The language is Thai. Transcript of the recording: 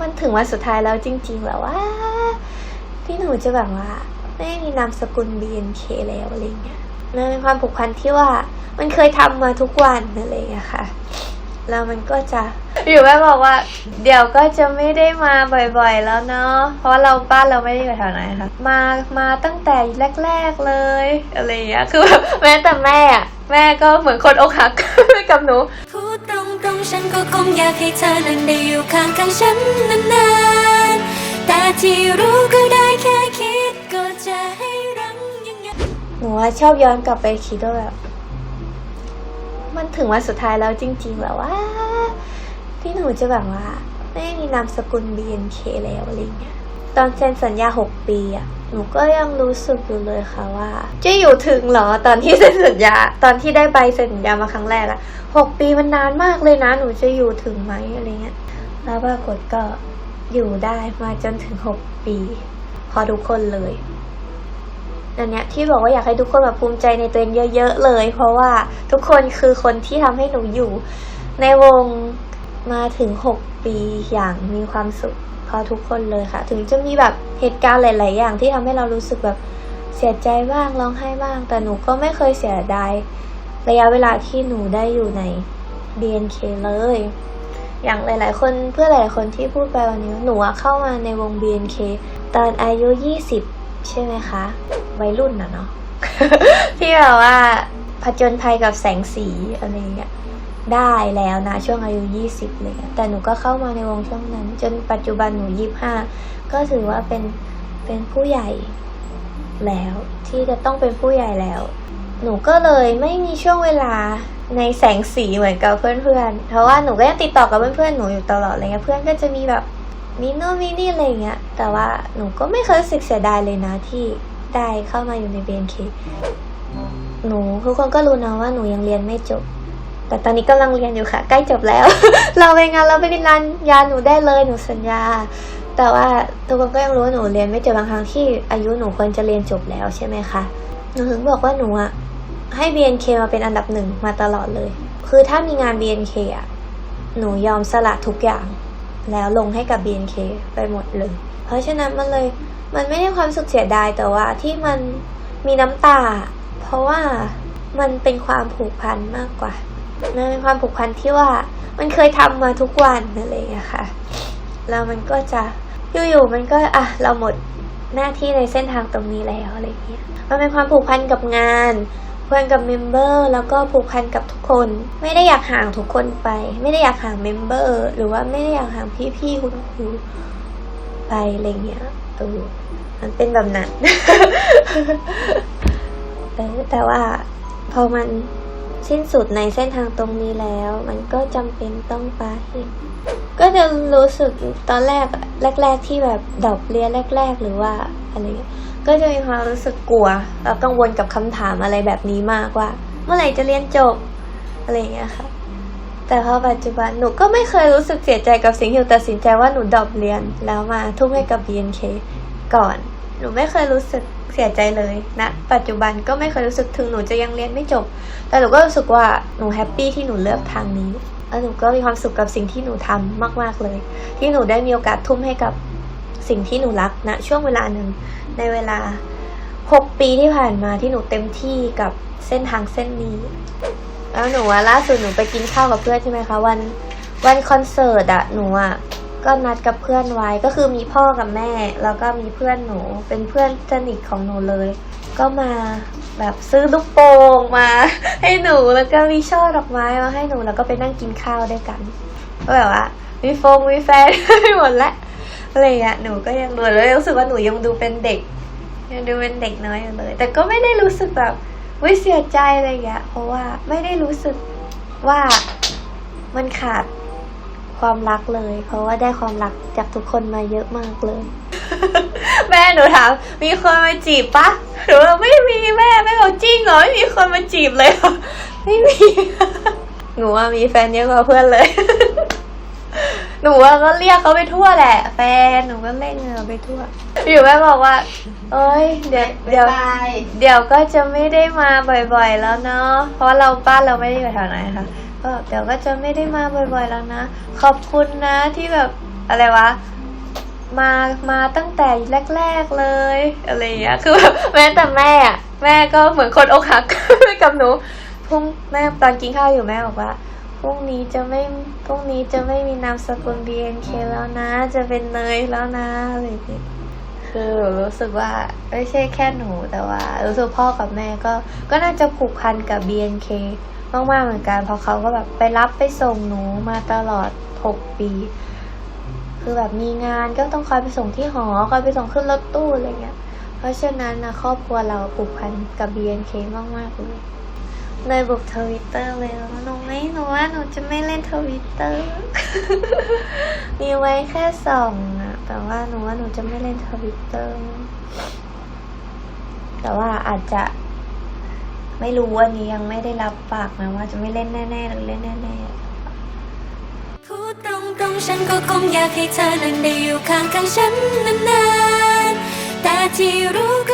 มันถึงวันสุดท้ายแล้วจริงๆแบบว่า ที่หนูจะแบบว่า ไม่มีนามสกุล BNK แล้วอะไรเงี้ยมันเป็นความผูกพันที่ว่า มันเคยทำมาทุกวันอะไรเงี้ยค่ะแล้วมันก็จะอยู่แม่บอกว่า เดี๋ยวก็จะไม่ได้มาบ่อยๆแล้วเนาะเพราะว่าเราบ้านเราไม่ได้อยู่แถวไหนค่ะ มามาตั้งแต่แรก ๆเลยอะไรอย่างเงี้ยคือแบบแม้แต่แม่อะแม่ก็เหมือนคนอกหักกับหนู ฉันก็คงอยากให้เธอนั้นได้อยู่ข้างข้างฉันนานๆ แต่ที่รู้ก็ได้แค่คิดก็จะให้รังยังไง หนูว่าชอบย้อนกลับไปคิดว่าแบบมันถึงวันสุดท้ายแล้วจริงๆแบบว่า ที่หนูจะแบบว่า ไม่มีนามสกุล BNK แล้วอะไรเงี้ย ตอนเซ็นสัญญา 6 ปีอะหนูก็ยังรู้สึกอยู่เลยค่ะว่า จะอยู่ถึงเหรอตอนที่เซ็นสัญญา ตอนที่ได้ใบเซ็นสัญญามาครั้งแรกอะหกปีมันนานมากเลยนะ หนูจะอยู่ถึงไหมอะไรเงี้ย แล้วปรากฏก็อยู่ได้มาจนถึง6ปี พอทุกคนเลยอันเนี้ยที่บอกว่าอยากให้ทุกคนแบบภูมิใจในตัวเองเยอะ ๆ เลย เพราะว่าทุกคนคือคนที่ทำให้หนูอยู่ ในวงมาถึง6ปีอย่างมีความสุข เพราทุกคนเลยค่ะ ถึงจะมีแบบเหตุการณ์หลาย ๆ อย่างที่ทำให้เรารู้สึกแบบเสียใจบ้างร้องไห้บ้าง แต่หนูก็ไม่เคยเสียดายระยะเวลาที่หนูได้อยู่ใน BNK เลย อย่างหลาย ๆ คนเพื่อหลาย ๆ คนที่พูดไปวันนี้หนูเข้ามาในวง BNK ตอนอายุ 20 ใช่ไหมคะวัยรุ่นนะเนาะที่แบบว่าผจญภัยกับแสงสีอะไรเงี้ย ได้แล้วนะ ช่วงอายุ 20 เลยแต่หนูก็เข้ามาในวงช่วงนั้น จนปัจจุบันหนู 25 ก็ถือว่าเป็นเป็นผู้ใหญ่แล้ว ที่จะต้องเป็นผู้ใหญ่แล้ว หนูก็เลยไม่มีช่วงเวลาในแสงสีเหมือนกับเพื่อนๆ เพราะว่าหนูก็ยังติดต่อกับเพื่อนๆหนูอยู่ตลอดอะไรเงี้ยเพื่อนก็จะมีแบบมีโน่นมีนี่อะไรเงี้ย แต่ว่าหนูก็ไม่เคยรู้สึกเสียดายเลยนะที่ได้เข้ามาอยู่ใน BNK หนูทุกคนก็รู้นะว่าหนูยังเรียนไม่จบ แต่ตอนนี้กำลังเรียนอยู่ค่ะ ใกล้จบแล้ว เราไปงานเราไปเรียนร้านยาหนูได้เลยหนูสัญญา แต่ว่าทุกคนก็ยังรู้ว่าหนูเรียนไม่จบบางครั้งที่อายุหนูควรจะเรียนจบแล้วใช่ไหมคะหนูถึงบอกว่าหนูอะให้ BNK มาเป็นอันดับหนึ่งมาตลอดเลย คือถ้ามีงาน BNK อะหนูยอมสละทุกอย่าง แล้วลงให้กับ BNK ไปหมดเลย เพราะฉะนั้นมันเลยมันไม่ได้ความสุขเสียดายแต่ว่าที่มันมีน้ำตา เพราะว่ามันเป็นความผูกพันมากกว่า มันเป็นความผูกพันที่ว่ามันเคยทำมาทุกวันอะไรอย่างเงี้ยค่ะแล้วมันก็จะอยู่ๆมันก็อะเราหมดหน้าที่ในเส้นทางตรงนี้แล้วอะไรอย่างเงี้ยมันเป็นความผูกพันกับงานผูกพันกับเมมเบอร์แล้วก็ผูกพันกับทุกคน ไม่ได้อยากห่างทุกคนไป ไม่ได้อยากห่างเมมเบอร์หรือว่าไม่ได้อยากห่างพี่ๆคุณครูไปอะไรเงี้ยเออมันเป็นแบบนั้นแต่ว่าพอมัน สิ้นสุดในเส้นทางตรงนี้แล้ว มันก็จำเป็นต้องไปก็จะรู้สึกตอนแรกแรก ๆ ที่แบบดรอปเรียนแรก ๆ หรือว่าอะไรเงี้ยก็จะมีความรู้สึกกลัวแล้วกังวลกับคำถามอะไรแบบนี้มากว่า เมื่อไหร่จะเรียนจบอะไรอย่างเงี้ยค่ะ แต่พอปัจจุบันหนูก็ไม่เคยรู้สึกเสียใจกับสิ่งที่ตัดสินใจว่าหนูดรอปเรียนแล้วมาทุ่มให้กับ BNK ก่อน หนูไม่เคยรู้สึกเสียใจเลยนะปัจจุบันก็ไม่เคยรู้สึกถึงหนูจะยังเรียนไม่จบ แต่หนูก็รู้สึกว่าหนูแฮปปี้ที่หนูเลือกทางนี้แล้วหนูก็มีความสุขกับสิ่งที่หนูทำมากๆเลย ที่หนูได้มีโอกาสทุ่มให้กับสิ่งที่หนูรักณช่วงเวลาหนึ่งในเวลา 6 ปีที่ผ่านมาที่หนูเต็มที่กับเส้นทางเส้นนี้แล้วหนูอะล่าสุดหนูไปกินข้าวกับเพื่อนใช่ไหมคะวันวันคอนเสิร์ตอะหนูอะ ก็นัดกับเพื่อนไว้ก็คือมีพ่อกับแม่ แล้วก็มีเพื่อนหนูเป็นเพื่อนสนิทของหนูเลย ก็มาแบบซื้อลูกโป่งมา ให้หนูแล้วก็มีช่อดอกไม้มาให้หนูแล้วก็ไปนั่งกินข้าวด้วยกันก็แบบว่ามีโฟงมีแฟนไปหมดล้วอะไรอย่างเงี้ยหนูก็ยังดูแล้วรู้สึกว่าหนูยังดูเป็นเด็กยังดูเป็นเด็กน้อยอยู่เลย แต่ก็ไม่ได้รู้สึกแบบวิเสียใจอะไรอย่างเงี้ยเพราะว่าไม่ได้รู้สึกว่ามันขาด ความรักเลย เพราะว่าได้ความรักจากทุกคนมาเยอะมากเลย แม่หนูถามมีคนมาจีบปะหนูว่าไม่มีแม่แม่บอกจริงเหรอไม่มีคนมาจีบเลยเหรอไม่มีหนูว่ามีแฟนเยอะกว่าเพื่อนเลย หนูว่าก็เรียกเขาไปทั่วแหละ แฟนหนูก็เล่นเขาไปทั่ว อยู่แม่บอกว่า เอ้ย เดี๋ยวเดี๋ยวเดี๋ยวก็จะไม่ได้มาบ่อยๆ แล้วเนาะเพราะเราบ้านเราไม่ได้อยู่แถวไหนค่ะ ก็เดี๋ยวก็จะไม่ได้มาบ่อยๆแล้วนะ ขอบคุณนะที่แบบอะไรวะ มามาตั้งแต่แรก ๆเลยอะไรอย่างเงี้ยคือแบบแม้แต่แม่อะแม่ก็เหมือนคนอกหักกับหนูพรุ่งแม่ตอนกินข้าวอยู่แม่บอกว่าพรุ่งนี้จะไม่พรุ่งนี้จะไม่มีนามสกุล BNK แล้วนะ จะเป็นเนยแล้วนะอะไรอย่างเงี้ย คือรู้สึกว่าไม่ใช่แค่หนูแต่ว่ารู้สึกพ่อกับแม่ก็ ก็น่าจะผูกพันกับ BNK มากๆเหมือนกันเพราะเขาก็แบบไปรับไปส่งหนูมาตลอด 6 ปี คือแบบมีงานก็ต้องคอยไปส่งที่หอคอยไปส่งขึ้นรถตู้อะไรเงี้ย เพราะฉะนั้นนะครอบครัวเราผูกพันกับ BNK มากมากๆเลยเลยบุกทวิตเตอร์เลยหนูไม่หนูว่าหนูจะไม่เล่นทวิตเตอร์มีไว้แค่สองอะ แต่ว่าหนูว่าหนูจะไม่เล่นทวิตเตอร์ แต่ว่าอาจจะ ไม่รู้วันนี้ยังไม่ได้รับปากนะว่าจะไม่เล่นแน่ๆหรือเล่นแน่ๆพูดตรงๆฉันก็คงอยากให้เธอนั้นได้อยู่ข้างๆฉันนานๆแต่ที่รู้ก็